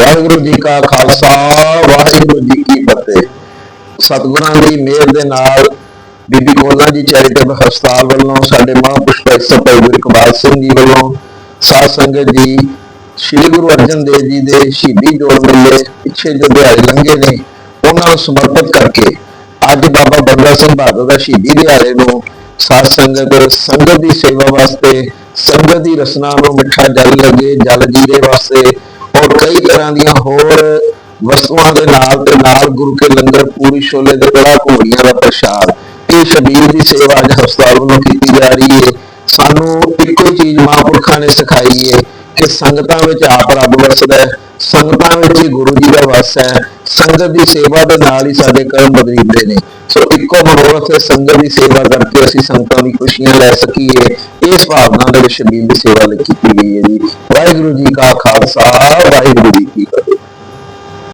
ਵਾਹਿਗੁਰੂ ਜੀ ਕਾ ਖਾਲਸਾ, ਵਾਹਿਗੁਰੂ ਜੀ ਕੀ ਫਤਿਹ। ਸਤਿਗੁਰਾਂ ਦੀ ਮਿਹਰ ਦੇ ਨਾਲ ਬੀਬੀ ਕੋਲਾ ਜੀ ਚੈਰੀਟੇਬਲ ਹਸਪਤਾਲ ਵੱਲੋਂ ਸਾਡੇ ਮਹਾਂਪੁਰਸ਼ ਭਾਈ ਗੁਰੂ ਇਕਬਾਲ ਸਿੰਘ ਜੀ ਵੱਲੋਂ ਸਾਧ ਸੰਗਤ ਜੀ, ਸ੍ਰੀ ਗੁਰੂ ਅਰਜਨ ਦੇਵ ਜੀ ਦੇ ਸ਼ਹੀਦੀ ਜੋੜ ਮੇਲੇ ਪਿੱਛੇ ਜੋ ਦਿਹਾੜੇ ਲੰਘੇ ਨੇ, ਉਹਨਾਂ ਨੂੰ ਸਮਰਪਿਤ ਕਰਕੇ ਅੱਜ ਬਾਬਾ ਬੰਦਾ ਸਿੰਘ ਬਹਾਦਰ ਦਾ ਸ਼ਹੀਦੀ ਦਿਹਾੜੇ ਨੂੰ ਸਾਧ ਸੰਗਤ ਸੰਗਤ ਦੀ ਸੇਵਾ ਵਾਸਤੇ ਸੰਗਤ ਦੀ ਰਸਨਾ ਨੂੰ ਮਿੱਠਾ ਜਲ ਲੱਗੇ, ਜਲ ਜੀਰੇ ਵਾਸਤੇ। ਔਰ ਕਈ ਤਰ੍ਹਾਂ ਦੀਆਂ ਹੋਰ ਵਸਤੂਆਂ ਦੇ ਨਾਲ ਤੇ ਨਾਲ ਗੁਰੂ ਕੇ ਲੰਗਰ, ਪੂਰੀ ਛੋਲੇ ਦੇ ਕੜਾ ਘੋੜੀਆਂ ਦਾ ਪ੍ਰਸ਼ਾਦ। ਇਹ ਸ਼ਬੀਰ ਦੀ ਸੇਵਾ ਅੱਜ ਹਸਪਤਾਲ ਵੱਲੋਂ ਕੀਤੀ ਜਾ ਰਹੀ ਹੈ ਸਾਨੂੰ ਇੱਕੋ ਚੀਜ਼ ਮਹਾਂਪੁਰਖਾਂ ਨੇ ਸਿਖਾਈ ਹੈ ਕਿ ਸੰਗਤਾਂ ਵਿੱਚ ਆਪ ਰੱਬ ਵਸਦਾ ਹੈ, ਸੰਗਤਾਂ ਵਿੱਚ ਹੀ ਗੁਰੂ ਜੀ ਦਾ ਵਾਸ ਹੈ। ਸੰਗਤ ਦੀ ਸੇਵਾ ਦੇ ਨਾਲ ਹੀ ਸਾਡੇ ਕਰਮ ਬਦਲੀਦੇ ਨੇ। ਸੋ ਇੱਕੋ ਮਨੋਰਥ ਹੈ, ਸੰਗਤ ਦੀ ਸੇਵਾ ਕਰਕੇ ਅਸੀਂ ਸੰਗਤਾਂ ਦੀ ਖੁਸ਼ੀਆਂ ਲੈ ਸਕੀਏ। ਇਸ ਭਾਵਨਾ ਦੇ ਵਿੱਚ ਸ਼ਬੀਰ ਦੀ ਸੇਵਾ ਲਈ ਕੀਤੀ ਗਈ ਹੈ ਜੀ। ਵਾਹਿਗੁਰੂ ਜੀ ਕਾ ਖਾਲਸਾ, ਵਾਹਿਗੁਰੂ ਜੀ ਕੀ ਫਤਿਹ।